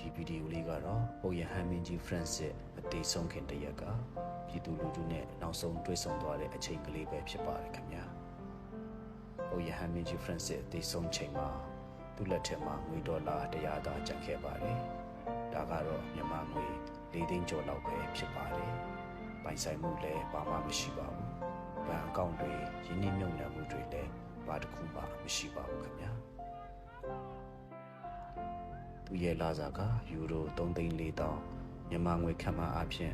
ဒီဗီဒီယိုလေးကတော့ပုပ်ရဟန်းမင်းကြီး Francis အသေးဆုံးခင်တရက်ကပြည်သူလူထုနဲ့နောက်ဆုံးတွေ့ဆုံသွားတဲ့အချိန်ကလေးပဲဖြစ်ပါတယ်ခင်ဗျာပုပ်ရဟန်းမင်းကြီး Francis အသေးဆုံးချိန်မှာသူ့လက်ထက်မှာငွေဒေါ်လာ100သာကျန်ခဲ့ပါတယ်ဒါကတော့မြန်မာငွေ၄သိန်းကျော်လောက်ပဲဖြစ်ပါတယ်ပိုင်ဆိုင်မှုလည်းဘာမှမရှိပါဘူးဘဏ်အကောင့်တွေရင်းနှီးမြှုပ်နှံမှုတွေလည်းဘာတစ်ခုမှမရှိပါဘူးခင်ဗျာ သူရဲ့လာစာကယူရို3သိန်း4တောင်းမြန်မာငွေခန့်မှန်းအဖြစ်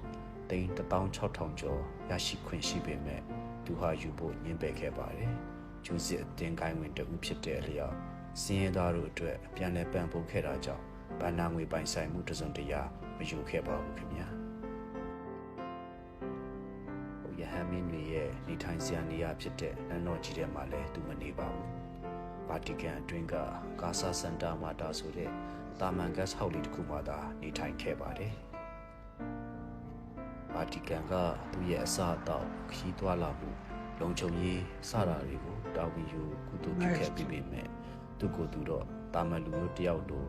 သိန်း16000ကျော်ရရှိခွင့်ရှိပေမဲ့သူဟာယူဖို့ညှင်းပယ်ခဲ့ပါတယ်။ကျူးစစ်အတင်းကိုင်းဝင်တဦးဖြစ်တဲ့အလျောက်စင်းရဲသားတို့အတွက်ပြန်လည်ပံ့ပိုးခဲ့တာကြောင့်ဗန္နာငွေပိုင်ဆိုင်မှုတစ်စုံတစ်ရာမယူခဲ့ပါဘူးခင်ဗျာ။ဟိုယဟန်မင်းတွေရဲ့နေထိုင်စရာနေရာဖြစ်တဲ့နန်းတော်ကြီးထဲမှာလည်းသူမနေပါဘူး။ ဗာတီကန်အတွင်းကကာဆာစန်တာမာတာဆိုတဲ့တာမန်ဂတ်စ်ဟောက်လေးတစ်ခုမှသာနေထိုင်ခဲ့ပါတယ်။ဗာတီကန်ကသူ့ရဲ့အစအတော့ခီးသွွာလာမှုလုံခြုံရေးစတာတွေကိုတာဝန်ယူကုသပြုခဲ့ပြီးပေမဲ့သူကိုယ်သူတော့တာမန်လူမျိုးတယောက်လို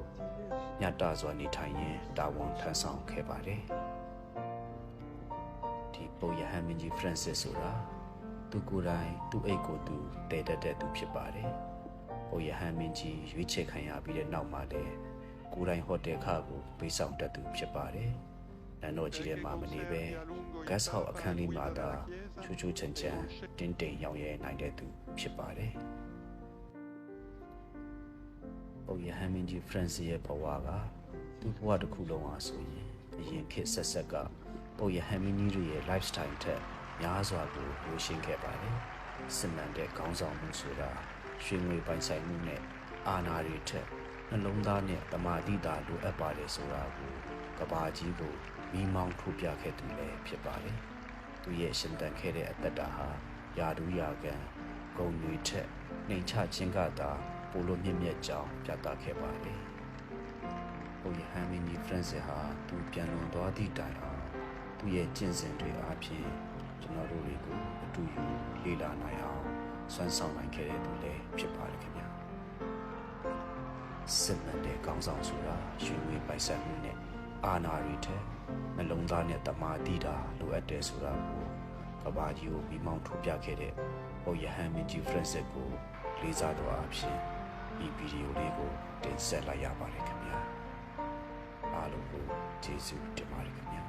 ညတ်တာစွာနေထိုင်ရင်းတာဝန်ထမ်းဆောင်ခဲ့ပါတယ်။ဒီပုပ်ယဟန်မင်းကြီး Francis ဆိုတာသူကိုယ်တိုင်သူ့အိတ်ကိုသူတည်တတ်တဲ့သူဖြစ်ပါတယ်။ ဟိုယဟန်မင်းကြီးရွေးချယ်ခံရပြီးတဲ့နောက်မှာလည်းကိုယ်တိုင်ဟိုတယ်ခါကိုပေးဆောင်တတ်သူဖြစ်ပါတယ်။နန်းတော်ကြီးထဲမှာမနေပဲဂတ်စ်ဟောက်အခန်းလေးမှာသာချူချူချန်ချန်တင်းတိမ်ရောင်ရဲနိုင်တဲ့သူဖြစ်ပါတယ်။ဟိုယဟန်မင်းကြီးဖရန့်စီရဲ့ဘဝကသူ့ဘဝတစ်ခုလုံးဟာဆိုရင်အရင်ခေတ်ဆက်ဆက်ကဟိုယဟန်မင်းကြီးတွေရဲ့ lifestyle ထက်များစွာကိုလိုရှင်းခဲ့ပါတယ်။စစ်မှန်တဲ့ခေါင်းဆောင်မှုဆိုတာ ရွှေငွေပိုင်ဆိုင်မှုနဲ့အာဏာတွေထက်နှလုံးသားနဲ့တမာတိတာလိုအပ်ပါတယ်ဆိုတာကိုကဘာကြီးကိုမိမောင်းထုတ်ပြခဲ့သူလည်းဖြစ်ပါတယ်။သူရဲ့ရှင်တန်ခဲ့တဲ့အသက်တာဟာယာဒူးယာကန်ဂုံတွေထက်နှိမ်ချခြင်းကသာပိုလို့မြင့်မြတ်ကြောင်းပြသခဲ့ပါတယ်။ဘုရားဟန်မင်းကြီးဖရန့်စစ်ဟာသူပြန်လွန်သွားသည့်တိုင်အောင်သူရဲ့ကျင့်စဉ်တွေအားဖြင့်ကျွန်တော်တို့တွေကိုအတူယူလေ့လာနိုင်အောင် စွမ်းဆောင်နိုင်ခဲ့တဲ့သူလည်းဖြစ်ပါတယ်ခင်ဗျာစစ်မှန်တဲ့ကောင်းဆောင်ဆိုတာရွှေငွေပိုက်ဆံမှုနဲ့အာဏာတွေထက်နှလုံးသားနဲ့တမာတိတာလိုအပ်တယ်ဆိုတာကိုကဘာကြီးကိုမိမောင်းထုတ်ပြခဲ့တဲ့ဟောယဟန်မင်းကြီးဖရန့်စစ်ကိုလေးစားတော်အဖြစ်ဒီဗီဒီယိုလေးကိုတင်ဆက်လိုက်ရပါတယ်ခင်ဗျာအားလုံးကိုကျေးဇူးတင်ပါတယ်ခင်ဗျာ